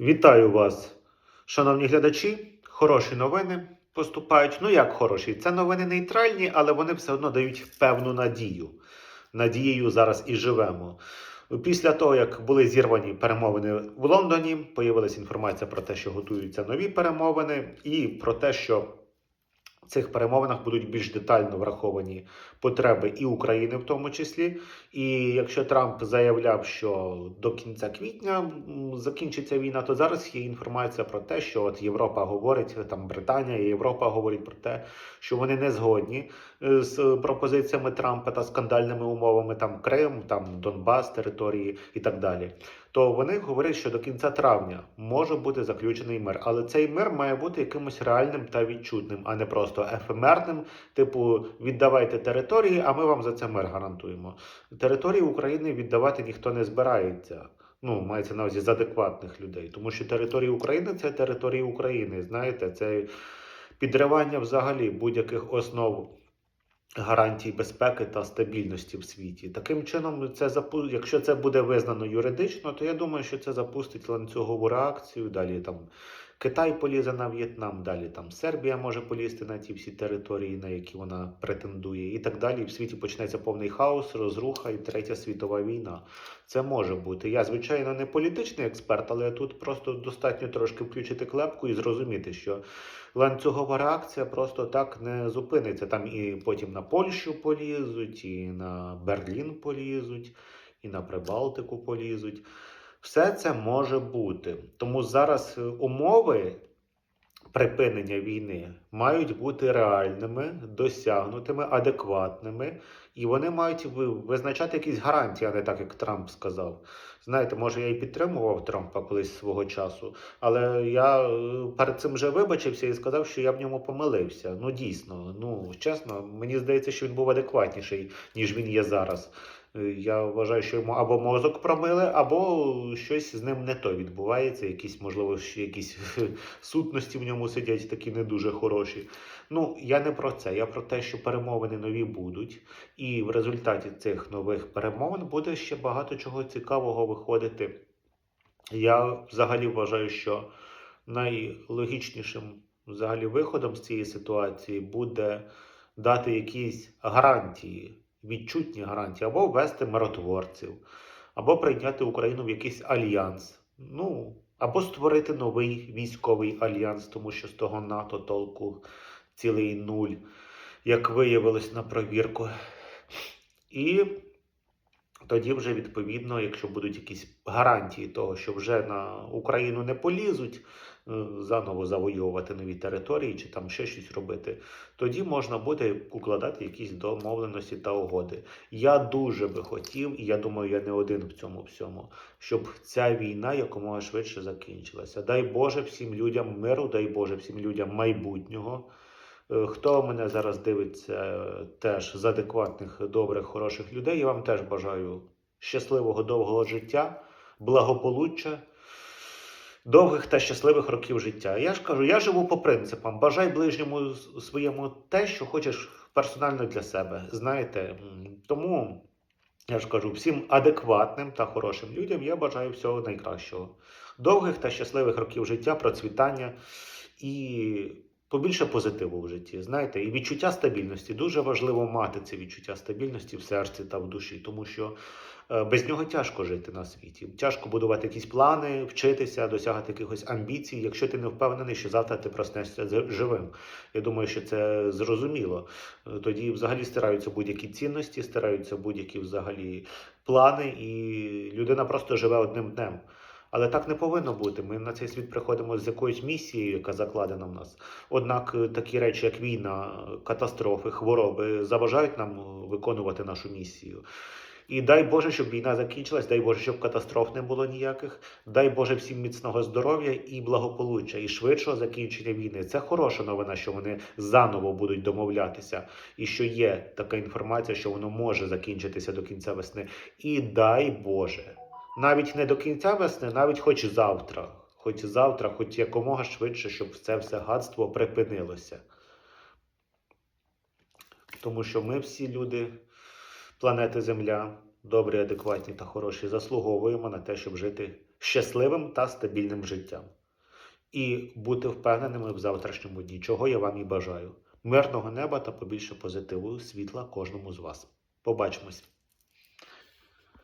Вітаю вас, шановні глядачі. Хороші новини поступають. Ну як хороші? Це новини нейтральні, але вони все одно дають певну надію. Надією зараз і живемо. Після того, як були зірвані перемовини в Лондоні, появилася інформація про те, що готуються нові перемовини, і про те, що цих перемовинах будуть більш детально враховані потреби і України, в тому числі. І якщо Трамп заявляв, що до кінця квітня закінчиться війна, то зараз є інформація про те, що от Європа говорить, там Британія Європа говорять про те, що вони не згодні е, з пропозиціями Трампа та скандальними умовами там Крим, там Донбас, території і так далі. То вони говорять, що до кінця травня може бути заключений мир, але цей мир має бути якимось реальним та відчутним, а не просто ефемерним, типу віддавайте території, а ми вам за це мир гарантуємо. Території України віддавати ніхто не збирається. Ну, мається на увазі з адекватних людей, тому що території України це території України. Знаєте, це підривання взагалі будь-яких основ гарантій безпеки та стабільності в світі. Таким чином, це запу... якщо це буде визнано юридично, то я думаю, що це запустить ланцюгову реакцію. Далі там Китай полізе на В'єтнам, далі там Сербія може полізти на ті всі території, на які вона претендує, і так далі. В світі почнеться повний хаос, розруха і третя світова війна. Це може бути. Я, звичайно, не політичний експерт, але тут просто достатньо трошки включити клепку і зрозуміти, що ланцюгова реакція просто так не зупиниться. Там і потім на Польщу полізуть, і на Берлін полізуть, і на Прибалтику полізуть. Все це може бути. Тому зараз е, умови припинення війни мають бути реальними, досягнутими, адекватними, і вони мають визначати якісь гарантії, а не так, як Трамп сказав. Знаєте, може, я і підтримував Трампа колись свого часу, але я е, перед цим вже вибачився і сказав, що я в ньому помилився. Ну дійсно, ну чесно, мені здається, що він був адекватніший, ніж він є зараз. Е, Я вважаю, що йому або мозок промили, або щось з ним не то відбувається. Якісь, можливо, якісь сутності в ньому сидять такі не дуже хороші. Ну, я не про це. Я про те, що перемовини нові будуть, і в результаті цих нових перемовин буде ще багато чого цікавого виходити. Я взагалі вважаю, що найлогічнішим взагалі виходом з цієї ситуації буде дати якісь гарантії, відчутні гарантії, або ввести миротворців, або прийняти Україну в якийсь альянс. Ну, або створити новий військовий альянс, тому що з того НАТО толку цілий нуль, як виявилось на провірку. І тоді вже відповідно, якщо будуть якісь гарантії того, що вже на Україну не полізуть е, заново завоювати нові території чи там ще щось робити, тоді можна буде укладати якісь домовленості та угоди. Я дуже би хотів, і я думаю, я не один в цьому всьому, щоб ця війна якомога швидше закінчилася. Дай Боже всім людям миру, дай Боже всім людям майбутнього. Е, Хто мене зараз дивиться е, теж з адекватних, добрих, хороших людей, я вам теж бажаю щасливого довгого життя, благополуччя, довгих та щасливих років життя. Я ж кажу, я живу по принципам. Бажай ближньому своєму те, що хочеш персонально для себе. Знаєте, тому я ж кажу, всім адекватним та хорошим людям я бажаю всього найкращого. Довгих та щасливих років життя, процвітання і побільше позитиву в житті. Знаєте, і відчуття стабільності. Дуже важливо мати це відчуття стабільності в серці та в душі, тому що е, без нього тяжко жити на світі. Тяжко будувати якісь плани, вчитися, досягати якихось амбіцій, якщо ти не впевнений, що завтра ти проснешся живим. Я думаю, що це зрозуміло. Е, Тоді взагалі стираються будь-які цінності, стираються будь-які взагалі плани, і людина просто живе одним днем. Але так не повинно бути. Ми на цей світ приходимо з якоюсь місією, яка закладена в нас. Однак е, такі речі, як війна, катастрофи, хвороби, заважають нам е, виконувати нашу місію. І дай Боже, щоб війна закінчилась, дай Боже, щоб катастроф не було ніяких. Дай Боже всім міцного здоров'я і благополуччя, і швидшого закінчення війни. Це хороша новина, що вони заново будуть домовлятися, і що є така інформація, що воно може закінчитися до кінця весни. І дай Боже, навіть не до кінця весни, навіть хоч завтра, хоч завтра, хоч якомога швидше, щоб це все гадство припинилося. Тому що ми всі люди планети Земля, добрі, адекватні та хороші, заслуговуємо на те, щоб жити щасливим та стабільним життям. І бути впевненими в завтрашньому дні, чого я вам і бажаю. Мирного неба та побільше позитиву, світла кожному з вас. Побачимось!